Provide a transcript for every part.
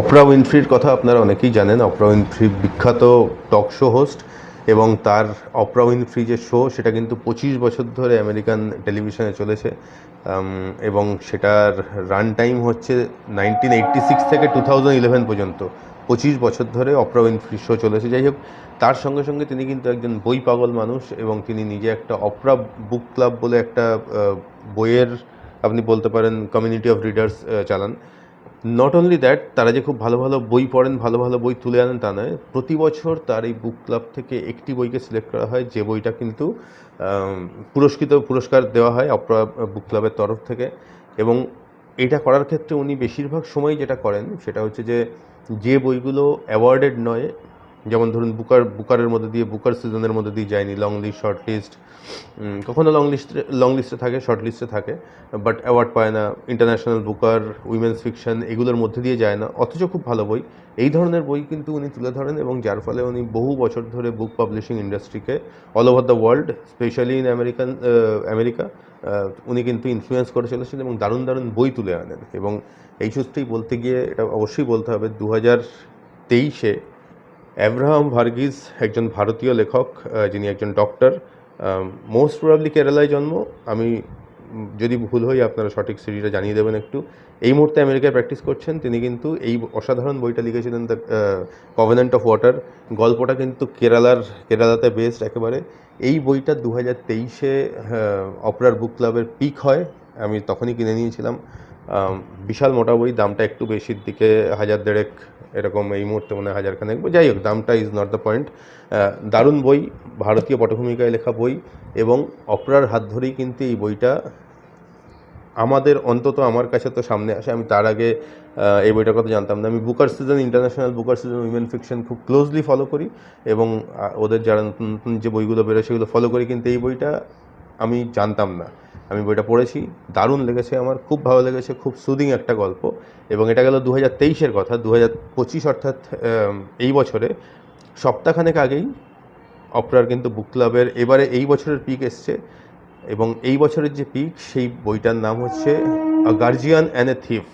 অপরা উইনফ্রির কথা আপনারা অনেকেই জানেন। অপরা উইনফ্রি বিখ্যাত টক শো হোস্ট এবং তার অপরা উইনফ্রি যে শো সেটা কিন্তু পঁচিশ বছর ধরে আমেরিকান টেলিভিশনে চলেছে। এবং সেটার রান টাইম হচ্ছে নাইনটিন এইটটি সিক্স থেকে টু থাউজেন্ড ইলেভেন পর্যন্ত। পঁচিশ বছর ধরে অপরা উইনফ্রি শো চলেছে। যাই হোক, তার সঙ্গে সঙ্গে তিনি কিন্তু একজন বই পাগল মানুষ এবং তিনি নিজে একটা অপরা বুক ক্লাব বলে একটা বইয়ের আপনি বলতে পারেন কমিউনিটি অফ রিডার্স চালান। নট অনলি দ্যাট তারা যে খুব ভালো ভালো বই পড়েন, ভালো ভালো বই তুলে আনেন তা নয়। প্রতি বছর তার এই বুক ক্লাব থেকে একটি বইকে সিলেক্ট করা হয়, যে বইটা কিন্তু পুরস্কৃত পুরস্কার দেওয়া হয় অপরা বুক ক্লাবের তরফ থেকে। এবং এটা করার ক্ষেত্রে উনি বেশিরভাগ সময় যেটা করেন, সেটা হচ্ছে যে যে বইগুলো অ্যাওয়ার্ডেড নয় যেমন ধরুন বুকার, বুকারের মধ্যে দিয়ে, বুকার সিজনের মধ্যে দিয়ে যায়নি লং লিস্ট শর্ট লিস্ট কখনো লং লিস্টে লং লিস্টে থাকে শর্ট লিস্টে থাকে বাট অ্যাওয়ার্ড পায় না ইন্টারন্যাশনাল বুকার উইমেন্স ফিকশন এগুলোর মধ্যে দিয়ে যায় না, অথচ খুব ভালো বই। এই ধরনের বই কিন্তু উনি তুলে ধরেন এবং যার ফলে উনি বহু বছর ধরে book publishing ইন্ডাস্ট্রিকে all over the world specially in American America উনি কিন্তু ইনফ্লুয়েন্স করে চলেছেন এবং দারুণ দারুণ বই তুলে আনেন। এবং এই সূত্রেই বলতে গিয়ে এটা অবশ্যই বলতে হবে দু হাজার তেইশে অ্যাব্রাহাম ভার্গিস একজন ভারতীয় লেখক যিনি একজন ডক্টর মোস্ট প্রবাবলি কেরালায় জন্ম। আমি যদি ভুল হই, আপনারা সঠিক সিরিজটা জানিয়ে দেবেন একটু। এই মুহূর্তে আমেরিকায় প্র্যাকটিস করছেন, তিনি কিন্তু এই অসাধারণ বইটা লিখেছিলেন দ্য কভেনেন্ট অফ ওয়াটার গল্পটা কিন্তু কেরালার, কেরালাতে বেস্ট একেবারে। এই বইটা দু হাজার তেইশে অপরার বুক ক্লাবের পিক হয়। আমি তখনই কিনে নিয়েছিলাম। বিশাল মোটা বই, দামটা একটু বেশির দিকে, হাজার দেড়েক এরকম এই মুহূর্তে মনে হাজার খানেক যাই হোক, দামটা ইজ নট দ্য পয়েন্ট দারুণ বই, ভারতীয় পটভূমিকায় লেখা বই এবং অপরার হাত ধরেই কিন্তু এই বইটা আমাদের অন্তত আমার কাছে তো সামনে আসে। আমি তার আগে এই বইটার কথা জানতাম না। আমি Booker season International Booker season women fiction খুব ক্লোজলি ফলো করি এবং ওদের যারা নতুন নতুন যে বইগুলো বেরোয় সেগুলো ফলো করি, কিন্তু এই বইটা আমি জানতাম না। আমি বইটা পড়েছি, দারুণ লেগেছে আমার, খুব ভালো লেগেছে, খুব সুদিং একটা গল্প। এবং এটা গেল দু হাজার তেইশের কথা দু হাজার পঁচিশ অর্থাৎ এই বছরে। সপ্তাহখানেক আগেই অপরার কিন্তু বুক ক্লাবের এবারে এই বছরের পিক এসছে। এবং এই বছরের যে পিক সেই বইটার নাম হচ্ছে a guardian and a thief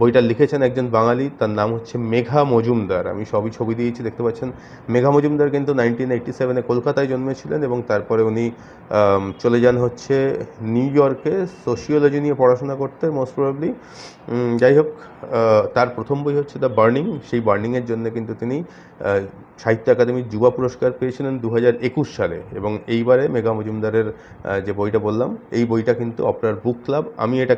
বইটা লিখেছেন একজন বাঙালি, তার নাম হচ্ছে মেঘা মজুমদার। আমি সবই ছবি দিয়েছি, দেখতে পাচ্ছেন? মেঘা মজুমদার কিন্তু নাইনটিন এইটটি সেভেনে কলকাতায় জন্মেছিলেন এবং তারপরে উনি চলে যান হচ্ছে নিউ ইয়র্কে। সোশিওলজি নিয়ে পড়াশোনা করতে মোস্ট প্রবাবলি যাই হোক তার প্রথম বই হচ্ছে দ্য বার্নিং সেই বার্নিংয়ের জন্য কিন্তু তিনি সাহিত্য একাডেমির যুবা পুরস্কার পেয়েছিলেন দু হাজার একুশ সালে। এবং এইবারে মেঘা মজুমদারের যে বইটা বললাম, এই বইটা কিন্তু অপরার বুক ক্লাব আমি এটা